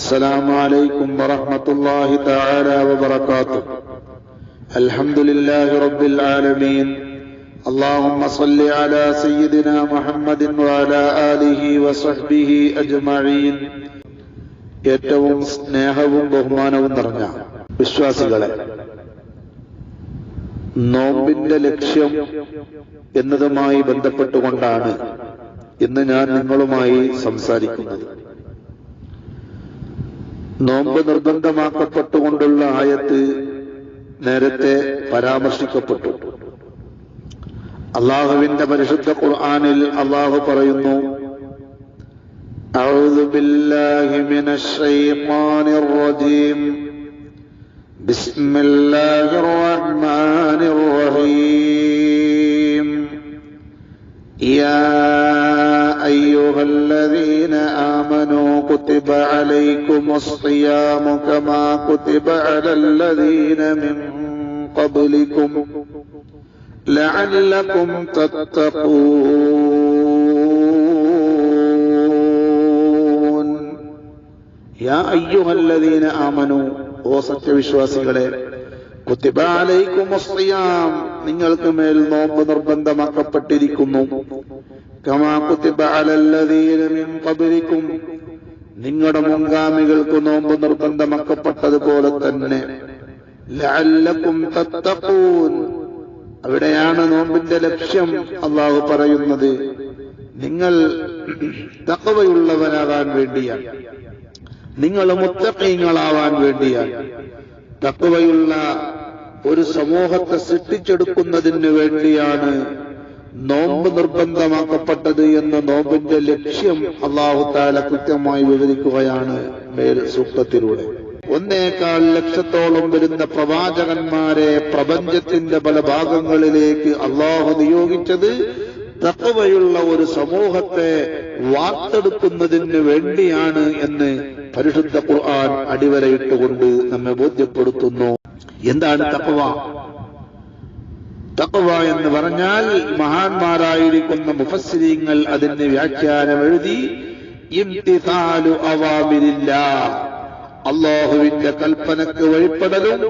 السلام عليكم ورحمة الله تعالى وبركاته الحمد لله رب العالمين اللهم صل على سيدنا محمد وعلى آله وصحبه أجمعين ഏറ്റവും സ്നേഹവും ബഹുമാനവും നിറഞ്ഞ വിശ്വാസികളെ നോമ്പിന്റെ ലക്ഷ്യം എന്നതുമായി ബന്ധപ്പെട്ടുകൊണ്ടാണ് ഇന്ന് ഞാൻ നിങ്ങളുമായി സംസാരിക്കുന്നത് നോമ്പ് നിർബന്ധമാക്കപ്പെട്ടുകൊണ്ടുള്ള ആയത്ത് നേരത്തെ പരാമർശിക്കപ്പെട്ടു അള്ളാഹുവിന്റെ പരിശുദ്ധ ഖുർആാനിൽ അള്ളാഹു പറയുന്നു أعوذ بالله من الشيطان الرجيم بسم الله الرحمن الرحيم يا أيها الذين آمنوا كتب عليكم الصيام كما كتب على الذين من قبلكم لعلكم تتقون يا أيها الذين آمنوا ഓ സത്യവിശ്വാസികളെ കുത്തിബ അലൈക്കും അസ്റിയാം നിങ്ങൾക്ക് മേൽ നോമ്പ് നിർബന്ധമാക്കപ്പെട്ടിരിക്കുന്നു കമാ കുത്തിബ അലല്ലദീന മിൻ ഖബ്ലിക്കും നിങ്ങളുടെ മുൻഗാമികൾക്ക് നോമ്പ് നിർബന്ധമാക്കപ്പെട്ടതുപോലെ തന്നെ. ലഅല്ലക്കും തത്തഖൂൻ. അവിടെയാണ് നോമ്പിന്റെ ലക്ഷ്യം അള്ളാഹു പറയുന്നത്. നിങ്ങൾ തക്കവയുള്ളവനാകാൻ വേണ്ടിയാണ്. നിങ്ങൾ മുത്തക്കീങ്ങളാവാൻ വേണ്ടിയാണ്. തക്കവയുള്ള ഒരു സമൂഹത്തെ സൃഷ്ടിച്ചെടുക്കുന്നതിന് വേണ്ടിയാണ് നോമ്പ് നിർബന്ധമാക്കപ്പെട്ടത് എന്ന നോമ്പിന്റെ ലക്ഷ്യം അള്ളാഹു താല കൃത്യമായി വിവരിക്കുകയാണ് മേൽ സൂക്തത്തിലൂടെ. ഒന്നേക്കാൾ ലക്ഷത്തോളം വരുന്ന പ്രവാചകന്മാരെ പ്രപഞ്ചത്തിന്റെ പല ഭാഗങ്ങളിലേക്ക് അള്ളാഹു നിയോഗിച്ചത് തക്കവയുള്ള ഒരു സമൂഹത്തെ വാർത്തെടുക്കുന്നതിന് വേണ്ടിയാണ് എന്ന് പരിശുദ്ധ ഖുർആൻ അടിവരയിട്ടുകൊണ്ട് നമ്മെ ബോധ്യപ്പെടുത്തുന്നു. എന്താണ് തക്കവ തക്കവ എന്ന് പറഞ്ഞാൽ മഹാന്മാരായിരിക്കുന്ന മുഫസ്സിരിങ്ങൾ അതിന് വ്യാഖ്യാനം എഴുതി അവാമിരില്ല അള്ളാഹുവിന്റെ കൽപ്പനക്ക് വഴിപ്പെടലും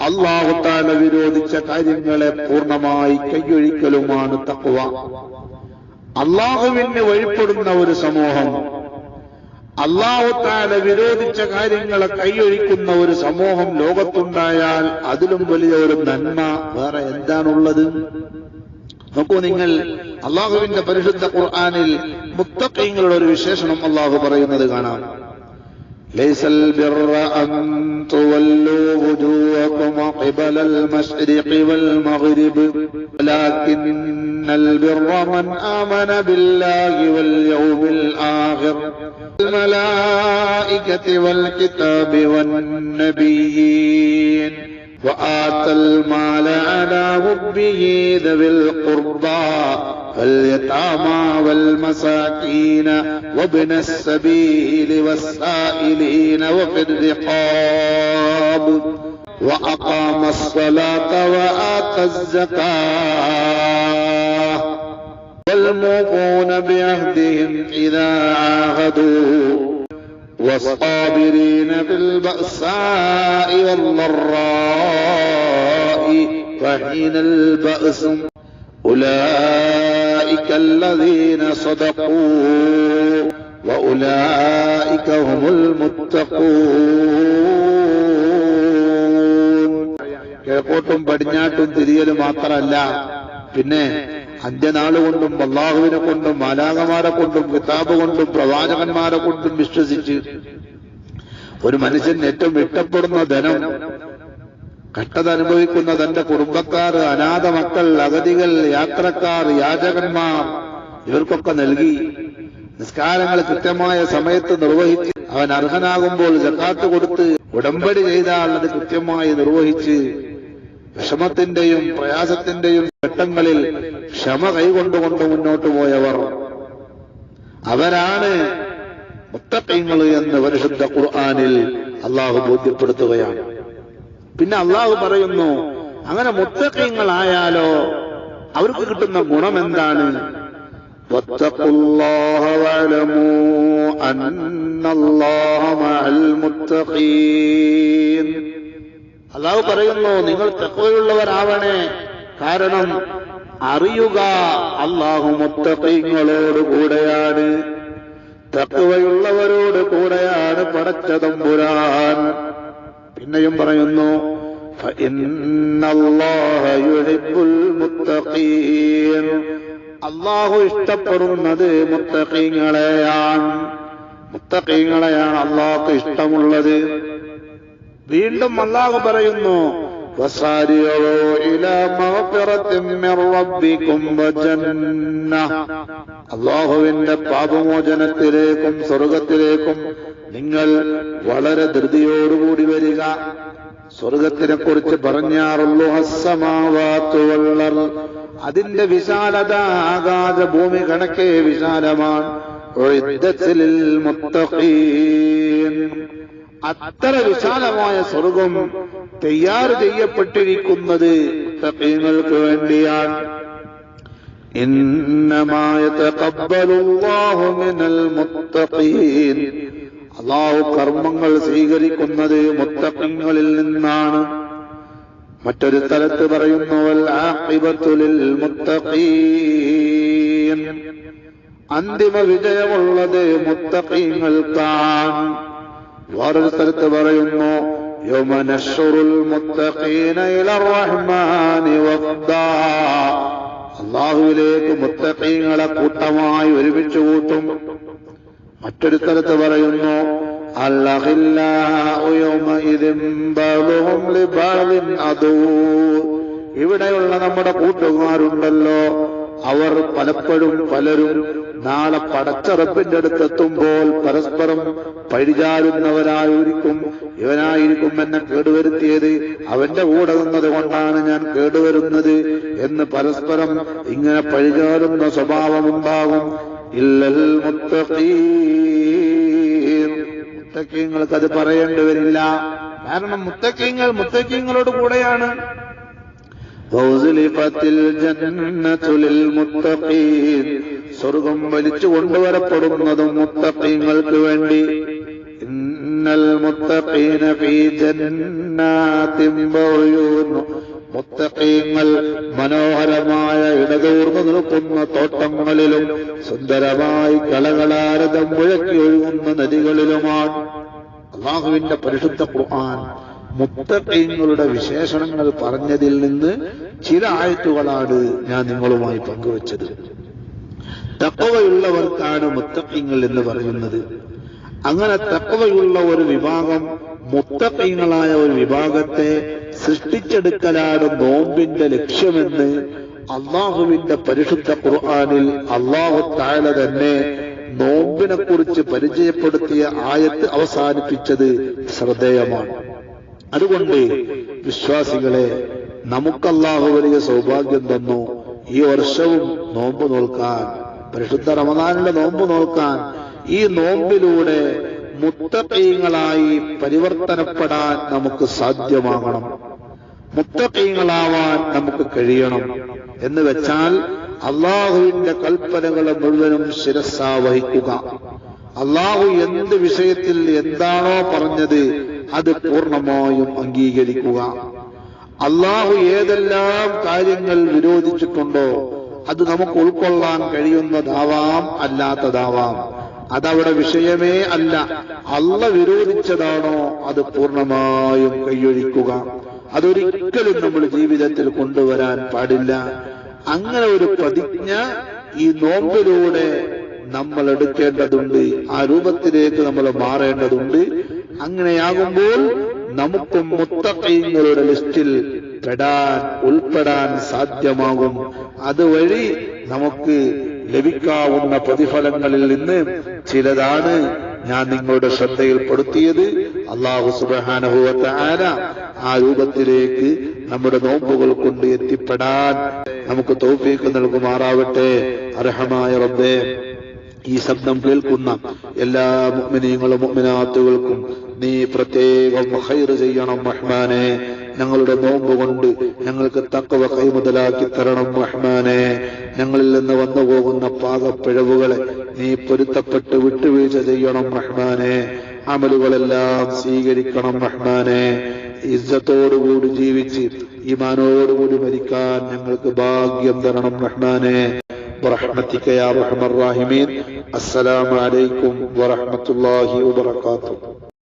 അള്ളാഹു താല വിരോധിച്ച കാര്യങ്ങളെ പൂർണമായി കൈയൊഴിക്കലുമാണ് തക്വ അള്ളാഹുവിന് വഴിപ്പെടുന്ന ഒരു സമൂഹം അള്ളാഹു താല വിരോധിച്ച കാര്യങ്ങളെ കൈയൊഴിക്കുന്ന ഒരു സമൂഹം ലോകത്തുണ്ടായാൽ അതിലും വലിയ ഒരു നന്മ വേറെ എന്താണുള്ളത്? നോക്കൂ നിങ്ങൾ അള്ളാഹുവിന്റെ പരിശുദ്ധ ഖുർആാനിൽ മുത്തക്കൈങ്ങളുടെ ഒരു വിശേഷണം അള്ളാഹു പറയുന്നത് കാണാം. ليس البر أن تولوا وجوهكم قبل المشرق والمغرب ولكن البر من آمن بالله واليوم الآخر الملائكة والكتاب والنبيين. وآتى المال على حبه ذوي القربى واليتامى والمساكين وابن السبيل والسائلين وفي الرقاب وأقام الصلاة وآتى الزكاة والموفون بعهدهم إذا عاهدوا والصابرين في البأساء والضراء وحين البأس أولئك الذين صدقوا وأولئك هم المتقون കിഴക്കോട്ടും പടിഞ്ഞാട്ടും തിരിയൽ മാത്രമല്ല പിന്നെ അന്ത്യനാള് കൊണ്ടും അള്ളാഹുവിനെ കൊണ്ടും മാലാകമാരെ കൊണ്ടും കിതാബ് കൊണ്ടും പ്രവാചകന്മാരെ കൊണ്ടും വിശ്വസിച്ച് ഒരു മനുഷ്യൻ ഏറ്റവും ഇഷ്ടപ്പെടുന്ന ധനം കഷ്ടത അനുഭവിക്കുന്ന തന്റെ കുടുംബക്കാർ അനാഥ മക്കൾ അഗതികൾ യാത്രക്കാർ യാചകന്മാർ ഇവർക്കൊക്കെ നൽകി. നിസ്കാരങ്ങൾ കൃത്യമായ സമയത്ത് നിർവഹിച്ച് അവൻ അർഹനാകുമ്പോൾ ജക്കാത്ത് കൊടുത്ത് ഉടമ്പടി ചെയ്താൽ അത് കൃത്യമായി നിർവഹിച്ച് വിഷമത്തിന്റെയും പ്രയാസത്തിന്റെയും ഘട്ടങ്ങളിൽ ക്ഷമ കൈകൊണ്ടുകൊണ്ട് മുന്നോട്ട് പോയവർ അവരാണ് മുത്തക്കൈങ്ങൾ എന്ന് പരിശുദ്ധ ഖുർആാനിൽ അള്ളാഹു ബോധ്യപ്പെടുത്തുകയാണ്. പിന്നെ അള്ളാഹു പറയുന്നു അങ്ങനെ മുത്തക്കങ്ങളായാലോ അവർക്ക് കിട്ടുന്ന ഗുണം എന്താണ് അള്ളാഹു പറയുന്നു നിങ്ങൾ തെക്കോയുള്ളവരാവണേ കാരണം അറിയുക അള്ളാഹു മുത്തക്കങ്ങളോട് കൂടെയാണ് തക്കവയുള്ളവരോട് കൂടെയാണ് പടച്ചതമ്പുരാൻ. പിന്നെയും പറയുന്നു അള്ളാഹു ഇഷ്ടപ്പെടുന്നത് മുത്തഖീങ്ങളെയാണ്. മുത്തഖീങ്ങളെയാണ് അള്ളാഹുക്ക് ഇഷ്ടമുള്ളത്. വീണ്ടും അള്ളാഹു പറയുന്നു وسارعوا إلى مغفرة من ربكم وجنة അള്ളാഹുവിന്റെ പാപമോചനത്തിലേക്കും സ്വർഗത്തിലേക്കും നിങ്ങൾ വളരെ ധൃതിയോടുകൂടി വരിക സ്വർഗത്തിനെ കുറിച്ച് പറഞ്ഞാറുള്ളൂ ഹസ്സമാവാത്തുവള്ളർ അതിന്റെ വിശാലത ആകാശ ഭൂമി കണക്കെ വിശാലമാണ് ഉഇദ്ദത്തിൽ മുത്തഖീൻ. അത്ര വിശാലമായ സ്വർഗം തയ്യാർ ചെയ്യപ്പെട്ടിരിക്കുന്നത് മുത്തഖീങ്ങൾക്ക് വേണ്ടിയാണ്. അള്ളാഹു കർമ്മങ്ങൾ സ്വീകരിക്കുന്നത് മുത്തഖങ്ങളിൽ നിന്നാണ്. മറ്റൊരു സ്ഥലത്ത് പറയുന്നു അന്തിമ വിജയമുള്ളത് മുത്തഖീങ്ങൾക്കാണ്. വേറൊരു സ്ഥലത്ത് പറയുന്നു يوم نشر المتقين إلى الرحمن وفدا അള്ളാഹുവിലേക്ക് മുത്തഖീങ്ങളെ കൂട്ടമായി ഒരുമിച്ച് കൂട്ടും മറ്റൊരു സ്ഥലത്ത് പറയുന്നു അല്ലഹില്ലാഹു യൗമഇദിൻ ബഅ്ദുഹും ലിബഅദിൻ അദൂ ഇവിടെയുള്ള നമ്മുടെ കൂട്ടുകാരുണ്ടല്ലോ അവർ പലപ്പോഴും പലരും നാളെ പടച്ചറപ്പിന്റെ അടുത്തെത്തുമ്പോൾ പരസ്പരം പഴിചാരുന്നവരായിരിക്കും ഇവനായിരിക്കും എന്നെ കേടുവരുത്തിയത്. അവന്റെ കൂടെ നിന്നത് കൊണ്ടാണ് ഞാൻ കേടുവരുന്നത് എന്ന് പരസ്പരം ഇങ്ങനെ പഴിചാരുന്ന സ്വഭാവമുണ്ടാകും ഇല്ലൽ മുത്തീ മുത്തക്കീങ്ങൾക്ക് അത് പറയേണ്ടി വരില്ല. കാരണം മുത്തക്കീങ്ങൾ മുത്തക്കീങ്ങളോട് കൂടെയാണ്. സ്വർഗം വലിച്ചു കൊണ്ടുവരപ്പെടുന്നതും മുത്തഖീങ്ങൾക്ക് വേണ്ടി. ഇന്നൽ വഉയൂൻ മുത്തഖീങ്ങൾ മനോഹരമായ ഇടതൂർന്നു നിൽക്കുന്ന തോട്ടങ്ങളിലും സുന്ദരമായി കളകളാരതം മുഴക്കി ഒഴുകുന്ന നദികളിലുമാണ്. അള്ളാഹുവിന്റെ പരിശുദ്ധ ഖുർആൻ മുത്തഖീങ്ങളുടെ വിശേഷണങ്ങൾ പറഞ്ഞതിൽ നിന്ന് ചില ആയത്തുകളാണ് ഞാൻ നിങ്ങളുമായി പങ്കുവച്ചത്. തക്കവയുള്ളവർക്കാണ് മുത്തഖീങ്ങൾ എന്ന് പറയുന്നത്. അങ്ങനെ തക്കവയുള്ള ഒരു വിഭാഗം മുത്തഖീങ്ങളായ ഒരു വിഭാഗത്തെ സൃഷ്ടിച്ചെടുക്കലാണ് നോമ്പിന്റെ ലക്ഷ്യമെന്ന് അള്ളാഹുവിന്റെ പരിശുദ്ധ ഖുർആനിൽ അള്ളാഹു താഴെ തന്നെ നോമ്പിനെ കുറിച്ച് പരിചയപ്പെടുത്തിയ ആയത്ത് അവസാനിപ്പിച്ചത് ശ്രദ്ധേയമാണ്. അതുകൊണ്ട് വിശ്വാസികളെ നമുക്കല്ലാഹു വലിയ സൗഭാഗ്യം തന്നു. ഈ വർഷവും നോമ്പ് നോൽക്കാൻ പരിശുദ്ധ റമദാനിന്റെ നോമ്പ് നോൽക്കാൻ ഈ നോമ്പിലൂടെ മുത്തപ്പീങ്ങളായി പരിവർത്തനപ്പെടാൻ നമുക്ക് സാധ്യമാകണം. മുത്തപ്പീങ്ങളാവാൻ നമുക്ക് കഴിയണം. എന്ന് വെച്ചാൽ അള്ളാഹുവിന്റെ കൽപ്പനകളെ മുഴുവനും ശിരസ്സാവഹിക്കുക. അള്ളാഹു എന്ത് വിഷയത്തിൽ എന്താണോ പറഞ്ഞത് അത് പൂർണമായും അംഗീകരിക്കുക. അള്ളാഹു ഏതെല്ലാം കാര്യങ്ങൾ വിരോധിച്ചിട്ടുണ്ടോ അത് നമുക്ക് ഉൾക്കൊള്ളാൻ കഴിയുന്നതാവാം അല്ലാത്തതാവാം. അതവിടെ വിഷയമേ അല്ല. അല്ല വിരോധിച്ചതാണോ അത് പൂർണമായും കൈയൊഴിക്കുക. അതൊരിക്കലും നമ്മൾ ജീവിതത്തിൽ കൊണ്ടുവരാൻ പാടില്ല. അങ്ങനെ ഒരു പ്രതിജ്ഞ ഈ നോമ്പിലൂടെ നമ്മൾ എടുക്കേണ്ടതുണ്ട് ആ രൂപത്തിലേക്ക് നമ്മൾ മാറേണ്ടതുണ്ട്. അങ്ങനെയാകുമ്പോൾ നമുക്കും മുത്തക്കൈങ്ങളുടെ ലിസ്റ്റിൽ പെടാൻ ഉൾപ്പെടാൻ സാധ്യമാകും. അതുവഴി നമുക്ക് ലഭിക്കാവുന്ന പ്രതിഫലങ്ങളിൽ നിന്ന് ചിലതാണ് ഞാൻ നിങ്ങളുടെ ശ്രദ്ധയിൽപ്പെടുത്തിയത്. അള്ളാഹു സുബാനുഭവത്തെ ആര ആ രൂപത്തിലേക്ക് നമ്മുടെ നോമ്പുകൾ കൊണ്ട് എത്തിപ്പെടാൻ നമുക്ക് തൗഫീക്ക് നൽകുമാറാവട്ടെ. അർഹമായ റബ്ബേ ഈ ശബ്ദം കേൾക്കുന്ന എല്ലാ മുഅ്മിനീങ്ങളും മുഅ്മിനാത്തുകൾക്കും നീ പ്രത്യേകം ഹൈർ ചെയ്യണം റഹ്മാനെ ഞങ്ങളുടെ നോമ്പ് കൊണ്ട് ഞങ്ങൾക്ക് തക്കവ കൈമുതലാക്കി തരണം റഹ്മാനെ ഞങ്ങളിൽ നിന്ന് വന്നു പോകുന്ന പാകപ്പിഴവുകളെ നീ പൊരുത്തപ്പെട്ട് വിട്ടുവീഴ്ച ചെയ്യണം റഹ്മാനെ അമലുകളെല്ലാം സ്വീകരിക്കണം റഹ്മാനെ ഇജ്ജത്തോടുകൂടി ജീവിച്ച് ഈമാനോടുകൂടി മരിക്കാൻ ഞങ്ങൾക്ക് ഭാഗ്യം തരണം റഹ്മാനെ برحمتك يا ارحم الراحمين السلام عليكم ورحمه الله وبركاته